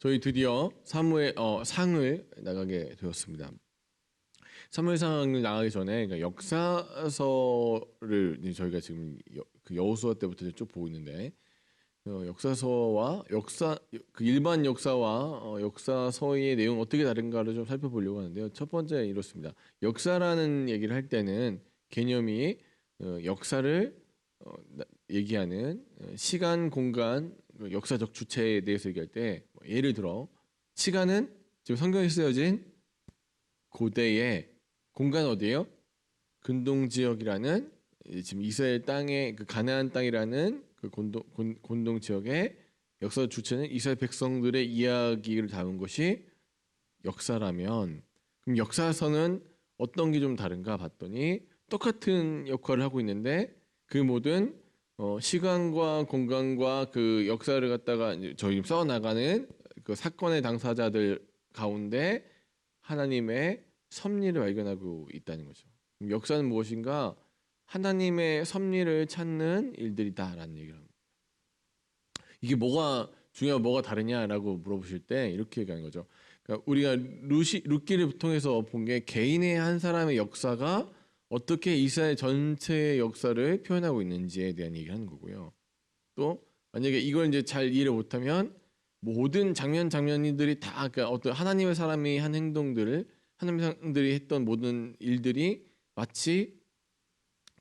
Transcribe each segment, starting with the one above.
저희 드디어 사무엘 어, 상을 나가게 되었습니다. 사무엘상을 나가기 전에 그러니까 역사서를 저희가 지금 여, 그 여호수아 때부터 쭉 보고 있는데 어, 역사서와 역사 그 일반 역사와 어, 역사서의 내용 어떻게 다른가를 좀 살펴보려고 하는데요. 첫 번째 이렇습니다. 역사라는 얘기를 할 때는 개념이 어, 역사를 어, 나- 얘기하는 어, 시간, 공간, 그 역사적 주체에 대해서 얘기할 때뭐 예를 들어 시간은 지금 성경에 쓰여진 고대의 공간 어디예요? 근동 지역이라는 이 지금 이스라엘 땅의 그 가나안 땅이라는 그 곤동, 곤, 곤동 지역의 역사 주체는 이스라엘 백성들의 이야기를 담은 것이 역사라면 그럼 역사서는 어떤 게 좀 다른가 봤더니 똑같은 역할을 하고 있는데 그 모든 어, 시간과 공간과 그 역사를 갖다가 저희 써 나가는 그 사건의 당사자들 가운데 하나님의 섭리를 발견하고 있다는 거죠. 역사는 무엇인가? 하나님의 섭리를 찾는 일들이다라는 얘기를 합니다. 이게 뭐가 중요하고 뭐가 다르냐라고 물어보실 때 이렇게 얘기하는 거죠. 그러니까 우리가 루시 룻기를 통해서 본 게 개인의 한 사람의 역사가 어떻게 이스라엘 전체의 역사를 표현하고 있는지에 대한 얘기를 하는 거고요. 또 만약에 이걸 이제 잘 이해를 못하면 모든 장면 장면들이 다 그러니까 어떤 하나님의 사람이 한 행동들을 하나님의 사람들이 했던 모든 일들이 마치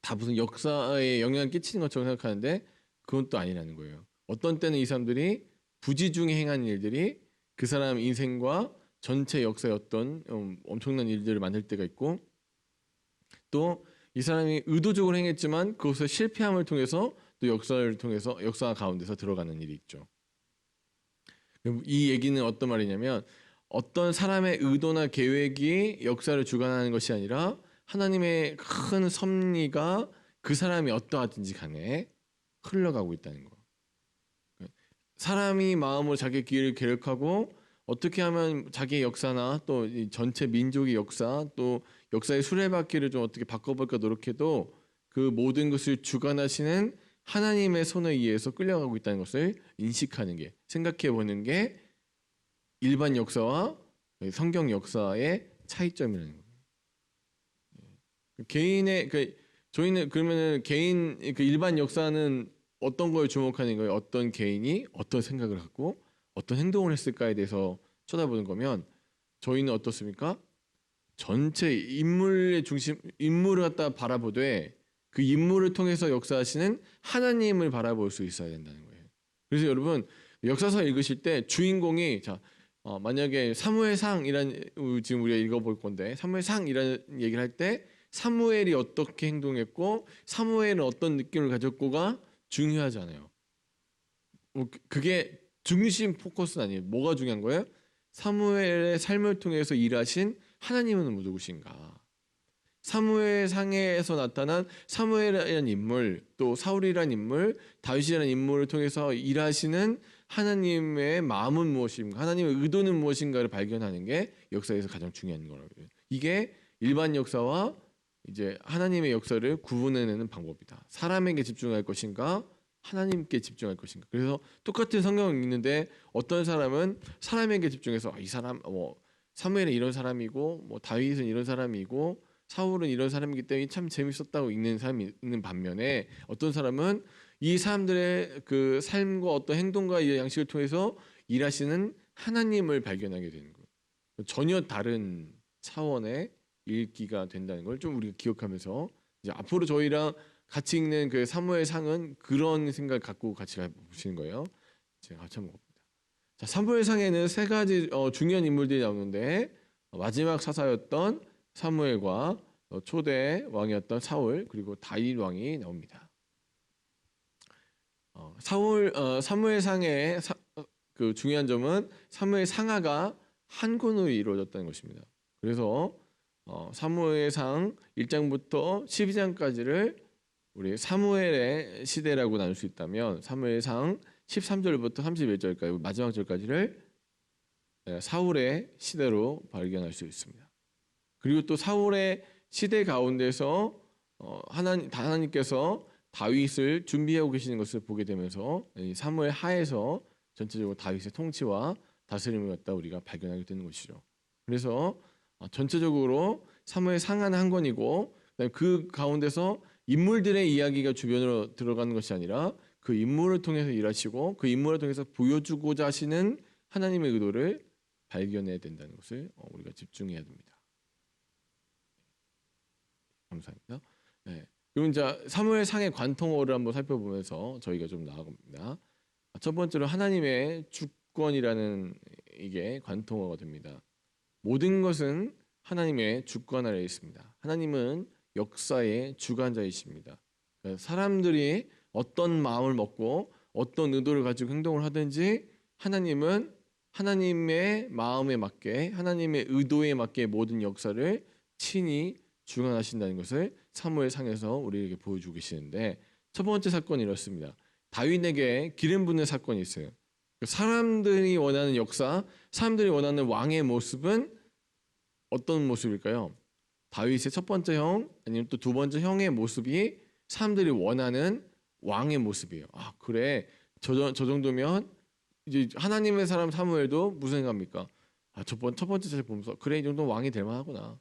다 무슨 역사에 영향을 끼치는 것처럼 생각하는데 그건 또 아니라는 거예요. 어떤 때는 이 사람들이 부지 중에 행한 일들이 그 사람 인생과 전체 역사의 어떤 음, 엄청난 일들을 만들 때가 있고 또 이 사람이 의도적으로 행했지만 그것의 실패함을 통해서 또 역사를 통해서 역사 가운데서 들어가는 일이 있죠. 이 얘기는 어떤 말이냐면 어떤 사람의 의도나 계획이 역사를 주관하는 것이 아니라 하나님의 큰 섭리가 그 사람이 어떠하든지 간에 흘러가고 있다는 거. 사람이 마음으로 자기 길을 계획하고 어떻게 하면 자기의 역사나 또이 전체 민족의 역사 또 역사의 수레바퀴를 좀 어떻게 바꿔볼까 노력해도 그 모든 것을 주관하시는 하나님의 손에 의해서 끌려가고 있다는 것을 인식하는 게 생각해 보는 게 일반 역사와 성경 역사의 차이점이라는 거예요. 예. 개인의 그 저희는 그러면은 개인 그 일반 역사는 어떤 걸 주목하는 거예요? 어떤 개인이 어떤 생각을 갖고 어떤 행동을 했을까에 대해서 쳐다보는 거면 저희는 어떻습니까? 전체 인물의 중심 인물을 갖다 바라보되 그 인물을 통해서 역사하시는 하나님을 바라볼 수 있어야 된다는 거예요. 그래서 여러분 역사서 읽으실 때 주인공이 자 어, 만약에 사무엘상이란 지금 우리가 읽어볼 건데 사무엘상이라는 얘기를 할 때 사무엘이 어떻게 행동했고 사무엘은 어떤 느낌을 가졌고가 중요하잖아요. 뭐 그- 그게 중심 포커스는 아니에요. 뭐가 중요한 거예요? 사무엘의 삶을 통해서 일하신 하나님은 누구신가? 사무엘 상에서 나타난 사무엘이라는 인물, 또 사울이라는 인물, 다윗이라는 인물을 통해서 일하시는 하나님의 마음은 무엇인가, 하나님의 의도는 무엇인가를 발견하는 게 역사에서 가장 중요한 거라고요. 이게 일반 역사와 이제 하나님의 역사를 구분해내는 방법이다. 사람에게 집중할 것인가, 하나님께 집중할 것인가. 그래서 똑같은 성경을 읽는데 어떤 사람은 사람에게 집중해서 아, 이 사람 뭐 사무엘은 이런 사람이고 뭐 다윗은 이런 사람이고 사울은 이런 사람이기 때문에 참 재밌었다고 읽는 사람이 있는 반면에 어떤 사람은 이 사람들의 그 삶과 어떤 행동과 이 양식을 통해서 일하시는 하나님을 발견하게 되는 거예요. 전혀 다른 차원의 읽기가 된다는 걸 좀 우리가 기억하면서 이제 앞으로 저희랑 같이 읽는 그 사무엘 상은 그런 생각을 갖고 같이 보시는 거예요. 제가 같이 한번 봅니다. 자, 사무엘 상에는 세 가지 어, 중요한 인물들이 나오는데 어, 마지막 사사였던 사무엘과 어, 초대 왕이었던 사울 그리고 다윗 왕이 나옵니다. 어, 사울 어, 사무엘 상의 사- 어, 그 중요한 점은 사무엘 상하가 한 권으로 이루어졌다는 것입니다. 그래서 어, 사무엘상 1장부터 12장까지를 우리 사무엘의 시대라고 나눌 수 있다면 사무엘상 13절부터 31절까지 마지막 절까지를 예, 사울의 시대로 발견할 수 있습니다. 그리고 또 사울의 시대 가운데서 어, 하나님 하나님께서 다윗을 준비하고 계시는 것을 보게 되면서 이 사무엘 하에서 전체적으로 다윗의 통치와 다스림을 갖다 우리가 발견하게 되는 것이죠. 그래서 어, 전체적으로 사무엘 상한 한 권이고 그 가운데서 인물들의 이야기가 주변으로 들어가는 것이 아니라 그 인물을 통해서 일하시고 그 인물을 통해서 보여주고자 하시는 하나님의 의도를 발견해야 된다는 것을 어, 우리가 집중해야 됩니다. 감사합니다. 네. 그럼 이제 사무엘 상의 관통어를 한번 살펴보면서 저희가 좀 나아갑니다. 첫 번째로 하나님의 주권이라는 이게 관통어가 됩니다. 모든 것은 하나님의 주권 아래에 있습니다. 하나님은 역사의 주관자이십니다. 그러니까 사람들이 어떤 마음을 먹고 어떤 의도를 가지고 행동을 하든지 하나님은 하나님의 마음에 맞게 하나님의 의도에 맞게 모든 역사를 친히 주관하신다는 것을 사무엘 상에서 우리에게 보여주고 계시는데 첫 번째 사건이 이렇습니다. 다윗에게 기름 붓는 사건이 있어요. 사람들이 원하는 역사, 사람들이 원하는 왕의 모습은 어떤 모습일까요? 다윗의 첫 번째 형 아니면 또 두 번째 형의 모습이 사람들이 원하는 왕의 모습이에요. 아 그래 저, 저 정도면 이제 하나님의 사람 사무엘도 무슨 생각합니까? 아첫 첫 번째 잘 보면서 그래 이 정도 는 왕이 될 만하구나.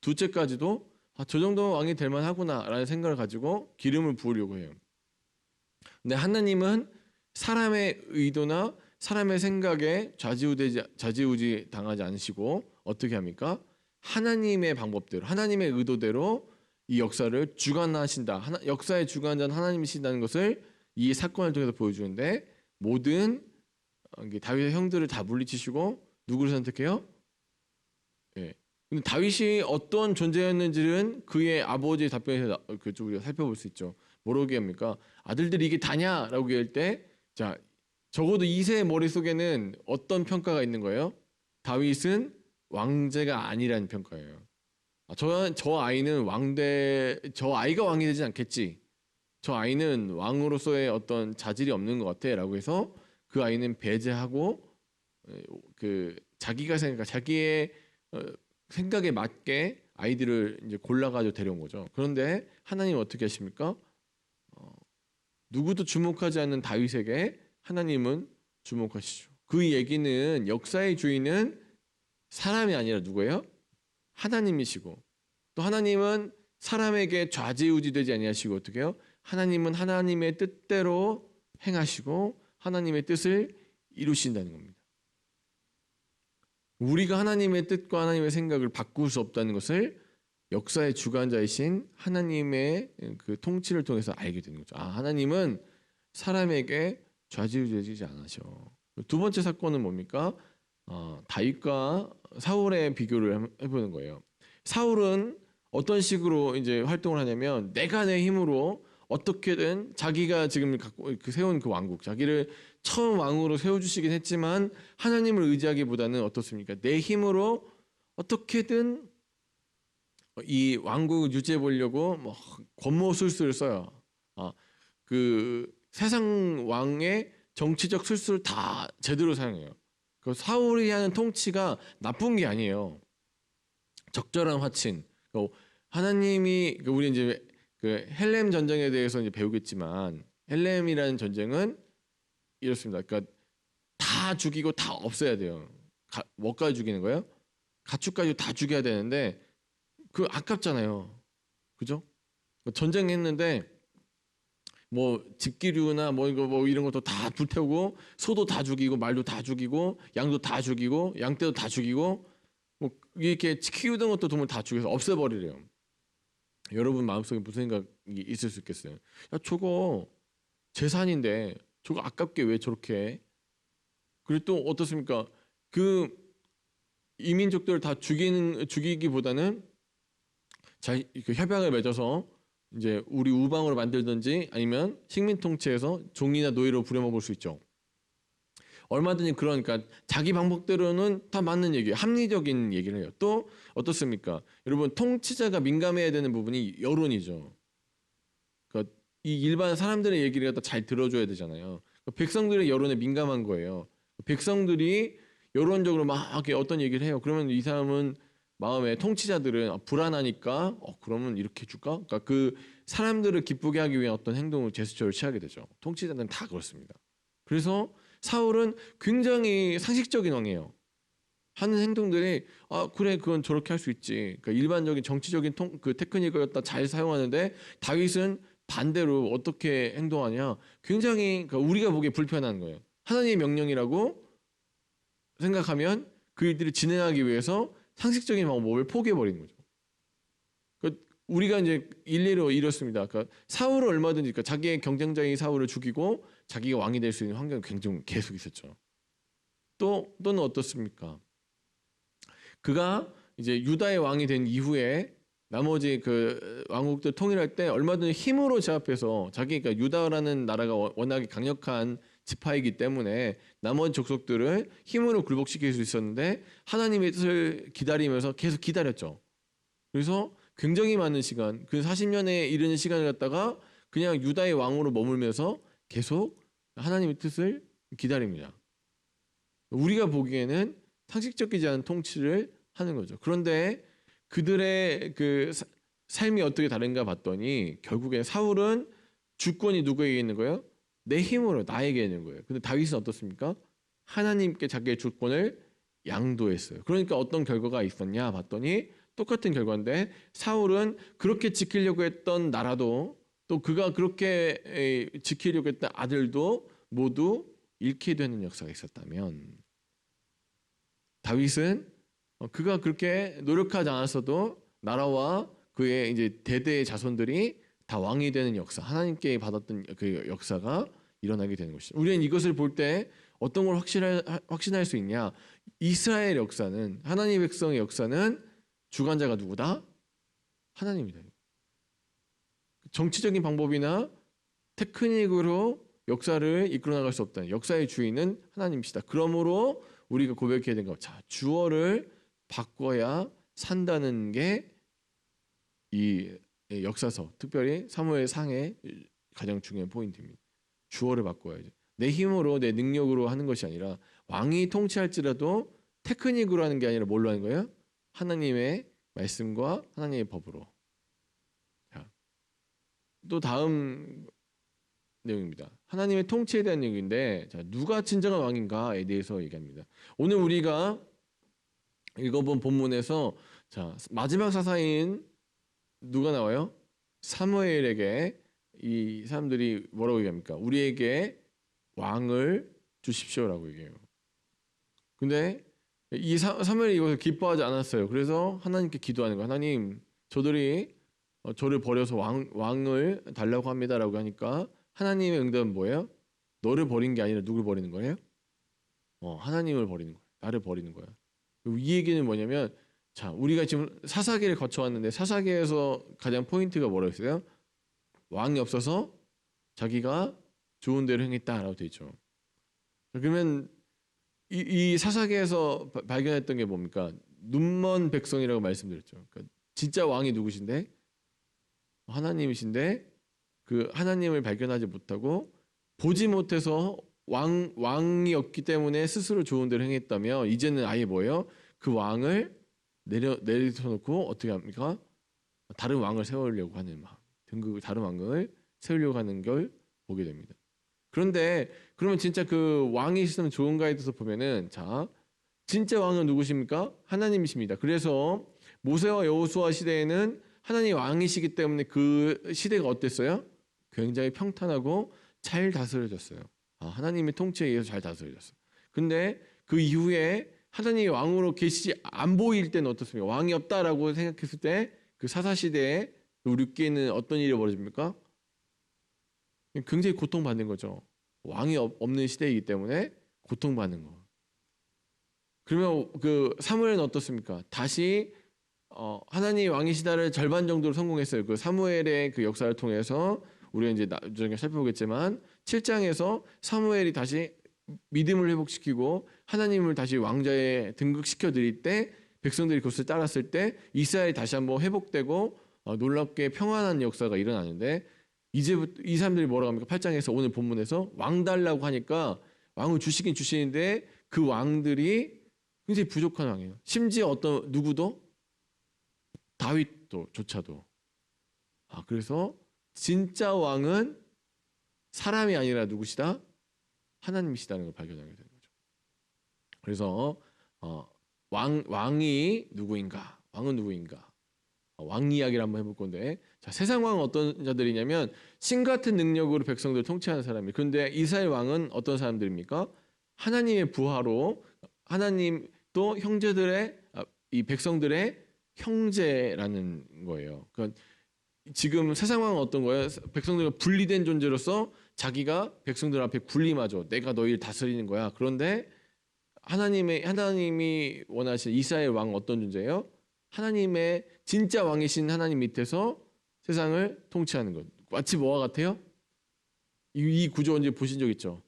둘째까지도 아, 저 정도면 왕이 될 만하구나라는 생각을 가지고 기름을 부으려고 해요. 근데 하나님은 사람의 의도나 사람의 생각에 좌지우지 좌지우지 당하지 않으시고 어떻게 합니까? 하나님의 방법대로 하나님의 의도대로 이 역사를 주관하신다. 하나, 역사의 주관자는 하나님이신다는 것을 이 사건을 통해서 보여주는데 모든 어, 다윗의 형들을 다 물리치시고 누구를 선택해요? 예. 근데 다윗이 어떤 존재였는지는 그의 아버지의 답변에서 나- 그쪽 우리가 살펴볼 수 있죠. 뭐라고 합니까? 아들들이 이게 다냐라고 얘기할 때, 자 적어도 이세의 머릿 속에는 어떤 평가가 있는 거예요? 다윗은 왕제가 아니라는 평가예요. 아, 저, 저 아이는 왕대, 저 아이가 왕이 되지 않겠지. 저 아이는 왕으로서의 어떤 자질이 없는 것 같아 라고 해서 그 아이는 배제하고 에, 그 자기가 생각, 자기의 어, 생각에 맞게 아이들을 이제 골라가지고 데려온 거죠. 그런데 하나님 은 어떻게 하십니까? 어, 누구도 주목하지 않는 다윗에게 하나님은 주목하시죠. 그 얘기는 역사의 주인은 사람이 아니라 누구예요? 하나님이시고 또 하나님은 사람에게 좌지우지되지 아니하시고 어떻게 해요? 하나님은 하나님의 뜻대로 행하시고 하나님의 뜻을 이루신다는 겁니다. 우리가 하나님의 뜻과 하나님의 생각을 바꿀 수 없다는 것을 역사의 주관자이신 하나님의 그 통치를 통해서 알게 되는 거죠. 아, 하나님은 사람에게 좌지우지되지 않으셔. 두 번째 사건은 뭡니까? 어, 다윗과 사울의 비교를 해- 해보는 거예요. 사울은 어떤 식으로 이제 활동을 하냐면 내가 내 힘으로 어떻게든 자기가 지금 갖고 그 세운 그 왕국, 자기를 처음 왕으로 세워주시긴 했지만 하나님을 의지하기보다는 어떻습니까? 내 힘으로 어떻게든 이 왕국을 유지해 보려고 뭐 권모술수를 써요. 아, 그 세상 왕의 정치적 술수를 다 제대로 사용해요. 그 사울이 하는 통치가 나쁜 게 아니에요. 적절한 화친. 그 하나님이 그 우리 이제 그 헬렘 전쟁에 대해서 이제 배우겠지만 헬렘이라는 전쟁은 이렇습니다. 그러니까 다 죽이고 다 없애야 돼요. 가, 뭐까지 죽이는 거예요? 가축까지 다 죽여야 되는데 그 아깝잖아요. 그죠? 전쟁했는데 뭐 집기류나 뭐 이거 뭐 이런 것도 다 불태우고 소도 다 죽이고 말도 다 죽이고 양도 다 죽이고 양떼도 다 죽이고 뭐 이렇게 키우던 것도 동물 다 죽여서 없애버리래요. 여러분 마음속에 무슨 생각이 있을 수 있겠어요? 야 저거 재산인데 저거 아깝게 왜 저렇게 해? 그리고 또 어떻습니까? 그 이민족들을 다 죽이는 죽이기보다는 자, 그 협약을 맺어서 이제 우리 우방으로 만들든지 아니면 식민 통치에서 종이나 노예로 부려먹을 수 있죠. 얼마든지 그러니까 자기 방법대로는 다 맞는 얘기예요. 합리적인 얘기를 해요. 또 어떻습니까? 여러분 통치자가 민감해야 되는 부분이 여론이죠. 그러니까 이 일반 사람들의 얘기를 갖다 잘 들어줘야 되잖아요. 그러니까 백성들의 여론에 민감한 거예요. 백성들이 여론적으로 막 어떤 얘기를 해요. 그러면 이 사람은 마음에 통치자들은 아, 불안하니까 어 그러면 이렇게 줄까? 그러니까 그 사람들을 기쁘게 하기 위한 어떤 행동을 제스처를 취하게 되죠. 통치자들은 다 그렇습니다. 그래서 사울은 굉장히 상식적인 왕이에요. 하는 행동들이 아 그래 그건 저렇게 할 수 있지. 그러니까 일반적인 정치적인 통, 그 테크닉을 갖다 잘 사용하는데 다윗은 반대로 어떻게 행동하냐? 굉장히 그러니까 우리가 보기에 불편한 거예요. 하나님의 명령이라고 생각하면 그 일들을 진행하기 위해서 상식적인 방법을 포기해 버리는 거죠. 그 우리가 이제 일례로 이렇습니다. 그러니까 사울을 얼마든지 그러니까 자기의 경쟁자인 사울을 죽이고 자기가 왕이 될 수 있는 환경이 굉장히 계속 있었죠. 또 또는 어떻습니까? 그가 이제 유다의 왕이 된 이후에 나머지 그 왕국들 통일할 때 얼마든지 힘으로 제압해서 자기 그러니까 유다라는 나라가 워- 워낙에 강력한 지파이기 때문에 나머지 족속들을 힘으로 굴복시킬 수 있었는데 하나님의 뜻을 기다리면서 계속 기다렸죠. 그래서 굉장히 많은 시간, 그 40년에 이르는 시간을 갖다가 그냥 유다의 왕으로 머물면서 계속 하나님의 뜻을 기다립니다. 우리가 보기에는 상식적이지 않은 통치를 하는 거죠. 그런데 그들의 그 사- 삶이 어떻게 다른가 봤더니 결국에 사울은 주권이 누구에게 있는 거예요? 내 힘으로 나에게 있는 거예요. 근데 다윗은 어떻습니까? 하나님께 자기의 주권을 양도했어요. 그러니까 어떤 결과가 있었냐 봤더니 똑같은 결과인데 사울은 그렇게 지키려고 했던 나라도 또 그가 그렇게 에, 지키려고 했던 아들도 모두 잃게 되는 역사가 있었다면 다윗은 어, 그가 그렇게 노력하지 않았어도 나라와 그의 이제 대대의 자손들이 다 왕이 되는 역사, 하나님께 받았던 그 역사가 일어나게 되는 것이죠. 우리는 이것을 볼 때 어떤 걸 확신할, 확신할 수 있냐? 이스라엘 역사는 하나님 백성의 역사는 주관자가 누구다? 하나님이다. 정치적인 방법이나 테크닉으로 역사를 이끌어 나갈 수 없다. 역사의 주인은 하나님이시다. 그러므로 우리가 고백해야 것. 자, 주어를 바꿔야 산다는 게 이 역사서, 특별히 사무엘 상의 가장 중요한 포인트입니다. 주어를 바꿔야죠. 내 힘으로 내 능력으로 하는 것이 아니라 왕이 통치할지라도 테크닉으로 하는 게 아니라 뭘로 하는 거예요? 하나님의 말씀과 하나님의 법으로. 자, 또 다음 내용입니다. 하나님의 통치에 대한 얘기인데 자, 누가 진정한 왕인가에 대해서 얘기합니다. 오늘 우리가 읽어본 본문에서 자, 마지막 사사인 누가 나와요? 사무엘에게 이 사람들이 뭐라고 얘기합니까? 우리에게 왕을 주십시오라고 얘기해요. 근데 이 사, 사무엘이 이것을 기뻐하지 않았어요. 그래서 하나님께 기도하는 거예요. 하나님, 저들이 어, 저를 버려서 왕, 왕을 달라고 합니다라고 하니까 하나님의 응답은 뭐예요? 너를 버린 게 아니라 누굴 버리는 거예요? 어, 하나님을 버리는 거예요. 나를 버리는 거야. 이 얘기는 뭐냐면 자, 우리가 지금 사사기를 거쳐왔는데 사사기에서 가장 포인트가 뭐라 했어요? 왕이 없어서 자기가 좋은 대로 행했다라고 돼 있죠. 그러면 이, 이 사사기에서 바- 발견했던 게 뭡니까? 눈먼 백성이라고 말씀드렸죠. 그러니까 진짜 왕이 누구신데? 하나님이신데 그 하나님을 발견하지 못하고 보지 못해서 왕 왕이 없기 때문에 스스로 좋은 대로 행했다며 이제는 아예 뭐예요? 그 왕을 내려 내려놓고 어떻게 합니까? 다른 왕을 세우려고 하는 마음, 등극 다른 왕을 세우려고 하는 걸 보게 됩니다. 그런데 그러면 진짜 그 왕이 있으면 좋은가에 대해서 보면은 자 진짜 왕은 누구십니까? 하나님이십니다. 그래서 모세와 여호수아 시대에는 하나님 왕이시기 때문에 그 시대가 어땠어요? 굉장히 평탄하고 잘 다스려졌어요. 아, 하나님의 통치에 의해서 잘 다스려졌어요. 근데 그 이후에 하나님이 왕으로 계시지 안 보일 때는 어떻습니까? 왕이 없다라고 생각했을 때 그 사사 시대에 우리께는 어떤 일이 벌어집니까? 굉장히 고통받는 거죠. 왕이 없- 없는 시대이기 때문에 고통받는 거. 그러면 그 사무엘은 어떻습니까? 다시 어, 하나님 왕이시다를 절반 정도로 성공했어요. 그 사무엘의 그 역사를 통해서 우리가 이제 나중에 살펴보겠지만 7장에서 사무엘이 다시 믿음을 회복시키고 하나님을 다시 왕자에 등극시켜 드릴 때 백성들이 그것을 따랐을 때 이스라엘이 다시 한번 회복되고 어, 놀랍게 평안한 역사가 일어나는데 이제부터 이 사람들이 뭐라고 합니까? 8장에서 오늘 본문에서 왕 달라고 하니까 왕을 주시긴 주시는데 그 왕들이 굉장히 부족한 왕이에요. 심지어 어떤 누구도 다윗도 조차도 아 그래서 진짜 왕은 사람이 아니라 누구시다? 하나님이시다는 걸 발견하게 되는 거죠. 그래서 어, 왕 왕이 누구인가? 왕은 누구인가? 어, 왕 이야기를 한번 해볼 건데 자 세상 왕은 어떤 자들이냐면 신 같은 능력으로 백성들을 통치하는 사람이 그런데 이스라엘 왕은 어떤 사람들입니까? 하나님의 부하로 하나님 또 형제들의 아, 이 백성들의 형제라는 거예요. 그러니까 지금 세상 왕은 어떤 거예요? 백성들과 분리된 존재로서 자기가 백성들 앞에 군림하죠. 내가 너희를 다스리는 거야. 그런데 하나님의 하나님이 원하시는 이스라엘 왕은 어떤 존재예요? 하나님의 진짜 왕이신 하나님 밑에서 세상을 통치하는 것. 마치 뭐와 같아요? 이, 이 구조 언제 보신 적 있죠?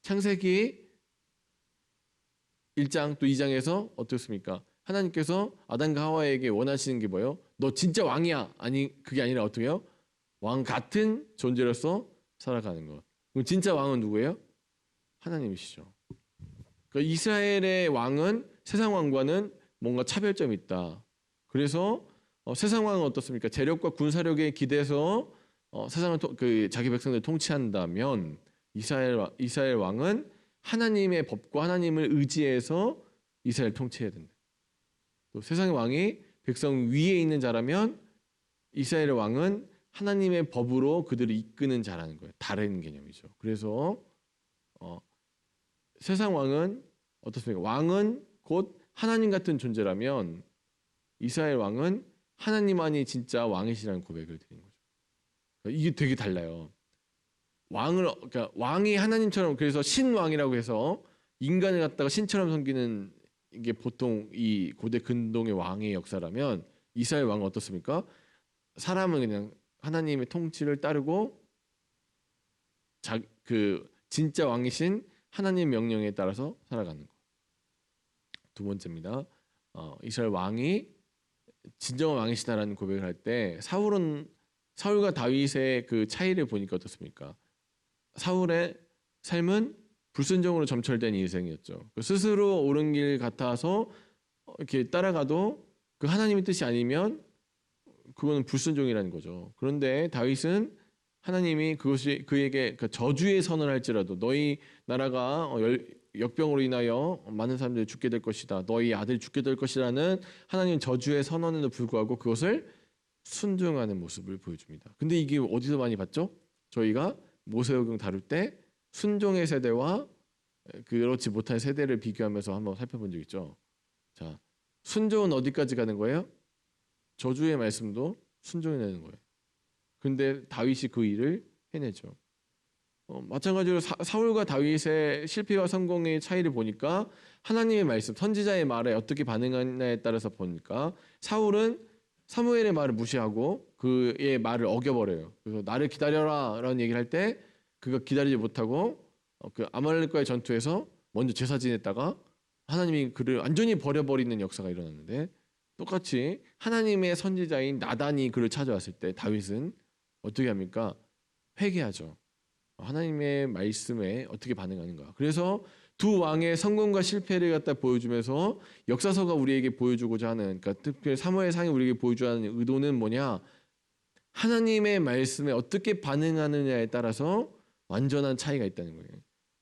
창세기 1장 또 2장에서 어떻습니까? 하나님께서 아담과 하와에게 원하시는 게 뭐예요? 너 진짜 왕이야. 아니 그게 아니라 어떻게요? 왕 같은 존재로서 살아가는 것. 그럼 진짜 왕은 누구예요? 하나님이시죠. 그러니까 이스라엘의 왕은 세상 왕과는 뭔가 차별점이 있다. 그래서 어, 세상 왕은 어떻습니까? 재력과 군사력에 기대서 어, 세상을 통- 그 자기 백성들 통치한다면 이스라엘 와- 이스라엘 왕은 하나님의 법과 하나님을 의지해서 이스라엘 을 통치해야 된다. 또 세상의 왕이 백성 위에 있는 자라면 이스라엘 왕은 하나님의 법으로 그들을 이끄는 자라는 거예요. 다른 개념이죠. 그래서 어, 세상 왕은 어떻습니까? 왕은 곧 하나님 같은 존재라면 이스라엘 왕은 하나님만이 진짜 왕이시라는 고백을 드리는 거죠. 그러니까 이게 되게 달라요. 왕을 그러니까 왕이 하나님처럼 그래서 신왕이라고 해서 인간을 갖다가 신처럼 섬기는 이게 보통 이 고대 근동의 왕의 역사라면 이스라엘 왕은 어떻습니까? 사람은 그냥 하나님의 통치를 따르고 자, 그 진짜 왕이신 하나님 명령에 따라서 살아가는 것. 두 번째입니다. 어, 이스라엘 왕이 진정한 왕이시다라는 고백을 할 때 사울은 사울과 다윗의 그 차이를 보니까 어떻습니까? 사울의 삶은 불순종으로 점철된 인생이었죠. 그 스스로 옳은 길 같아서 어, 이렇게 따라가도 그 하나님의 뜻이 아니면 그거는 불순종이라는 거죠. 그런데 다윗은 하나님이 그것이 그에게 그 저주의 선을 할지라도 너희 나라가 어, 열- 역병으로 인하여 많은 사람들이 죽게 될 것이다. 너희 아들이 죽게 될 것이라는 하나님 저주의 선언에도 불구하고 그것을 순종하는 모습을 보여줍니다. 근데 이게 어디서 많이 봤죠? 저희가 모세오경 다룰 때 순종의 세대와 그렇지 못한 세대를 비교하면서 한번 살펴본 적 있죠. 자, 순종은 어디까지 가는 거예요? 저주의 말씀도 순종해내는 거예요. 근데 다윗이 그 일을 해내죠. 어, 마찬가지로 사, 사울과 다윗의 실패와 성공의 차이를 보니까 하나님의 말씀, 선지자의 말에 어떻게 반응하냐에 따라서 보니까 사울은 사무엘의 말을 무시하고 그의 말을 어겨버려요. 그래서 나를 기다려라 라는 얘기를 할 때 그가 기다리지 못하고 어, 그 아말렉과의 전투에서 먼저 제사 지냈다가 하나님이 그를 완전히 버려버리는 역사가 일어났는데 똑같이 하나님의 선지자인 나단이 그를 찾아왔을 때 다윗은 어떻게 합니까? 회개하죠. 하나님의 말씀에 어떻게 반응하는가. 그래서 두 왕의 성공과 실패를 갖다 보여주면서 역사서가 우리에게 보여주고자 하는 그러니까 특별히 사무엘 상이 우리에게 보여주려 하는 의도는 뭐냐? 하나님의 말씀에 어떻게 반응하느냐에 따라서 완전한 차이가 있다는 거예요.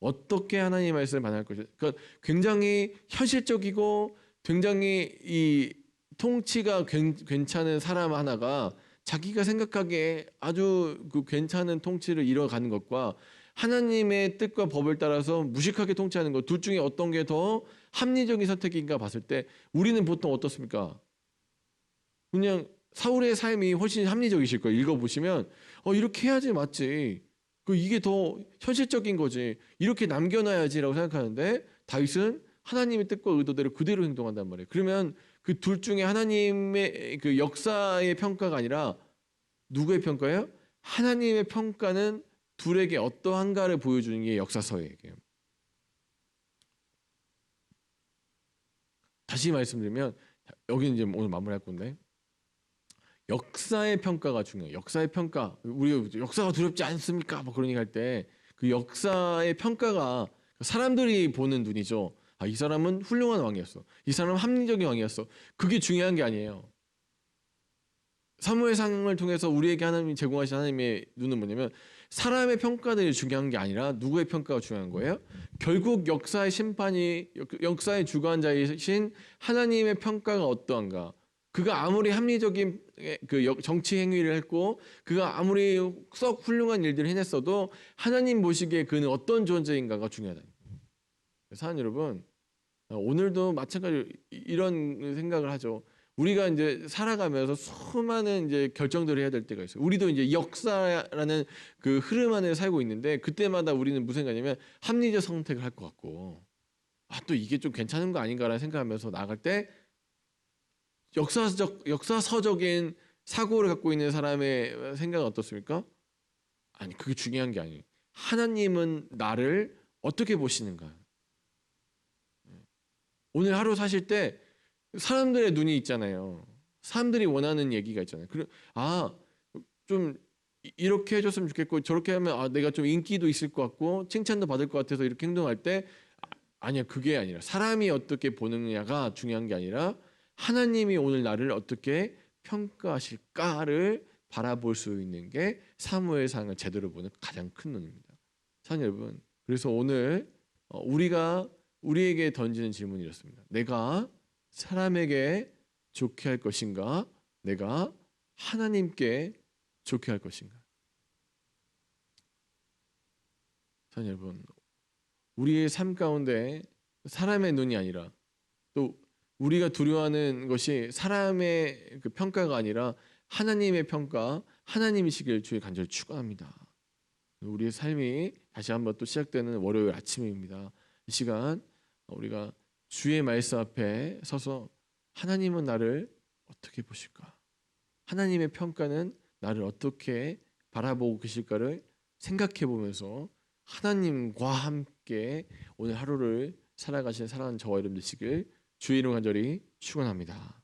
어떻게 하나님의 말씀을 반응할 것이 그러니까 굉장히 현실적이고 굉장히 이 통치가 괜- 괜찮은 사람 하나가 자기가 생각하기에 아주 그 괜찮은 통치를 이뤄가는 것과 하나님의 뜻과 법을 따라서 무식하게 통치하는 것 둘 중에 어떤 게 더 합리적인 선택인가 봤을 때 우리는 보통 어떻습니까? 그냥 사울의 삶이 훨씬 합리적이실 거예요. 읽어보시면 어 이렇게 해야지 맞지. 그 이게 더 현실적인 거지. 이렇게 남겨놔야지라고 생각하는데 다윗은 하나님의 뜻과 의도대로 그대로 행동한단 말이에요. 그러면 그 둘 중에 하나님의 그 역사의 평가가 아니라 누구의 평가예요? 하나님의 평가는 둘에게 어떠한가를 보여주는 게 역사서예요. 다시 말씀드리면 여기는 이제 오늘 마무리할 건데 역사의 평가가 중요해요. 역사의 평가. 우리 역사가 두렵지 않습니까? 뭐 그런 얘기 할 때 그 역사의 평가가 사람들이 보는 눈이죠. 아, 이 사람은 훌륭한 왕이었어. 이 사람은 합리적인 왕이었어. 그게 중요한 게 아니에요. 사무엘상을 통해서 우리에게 하나님이 제공하신 하나님의 눈은 뭐냐면 사람의 평가들이 중요한 게 아니라 누구의 평가가 중요한 거예요. 결국 역사의 심판이 역- 역사의 주관자이신 하나님의 평가가 어떠한가. 그가 아무리 합리적인 그 역- 정치 행위를 했고 그가 아무리 썩 훌륭한 일들을 해냈어도 하나님 보시기에 그는 어떤 존재인가가 중요하다. 사는 여러분 어, 오늘도 마찬가지로 이- 이런 생각을 하죠. 우리가 이제 살아가면서 수많은 이제 결정들을 해야 될 때가 있어요. 우리도 이제 역사라는 그 흐름 안에 살고 있는데 그때마다 우리는 무슨 생각이냐면 합리적 선택을 할 것 같고 아 또 이게 좀 괜찮은 거 아닌가라는 생각하면서 나갈 때 역사적 역사서적인 사고를 갖고 있는 사람의 생각은 어떻습니까? 아니 그게 중요한 게 아니에요. 하나님은 나를 어떻게 보시는가? 오늘 하루 사실 때 사람들의 눈이 있잖아요. 사람들이 원하는 얘기가 있잖아요. 그래 아좀 이렇게 해줬으면 좋겠고 저렇게 하면 아 내가 좀 인기도 있을 것 같고 칭찬도 받을 것 같아서 이렇게 행동할 때 아, 아니야 그게 아니라 사람이 어떻게 보느냐가 중요한 게 아니라 하나님이 오늘 나를 어떻게 평가하실까를 바라볼 수 있는 게 사무엘상을 제대로 보는 가장 큰 눈입니다. 사랑 여러분, 그래서 오늘 어, 우리가 우리에게 던지는 질문이 이렇습니다. 내가 사람에게 좋게 할 것인가? 내가 하나님께 좋게 할 것인가? 사랑 여러분, 우리의 삶 가운데 사람의 눈이 아니라 또 우리가 두려워하는 것이 사람의 그 평가가 아니라 하나님의 평가, 하나님이시길 주의 간절히 축원합니다. 우리의 삶이 다시 한번 또 시작되는 월요일 아침입니다. 이 시간 우리가 주의 말씀 앞에 서서 하나님은 나를 어떻게 보실까? 하나님의 평가는 나를 어떻게 바라보고 계실까를 생각해 보면서 하나님과 함께 오늘 하루를 살아가시는 사랑하는 저와 여러분 되시길 주의 이름 간절히 축원합니다.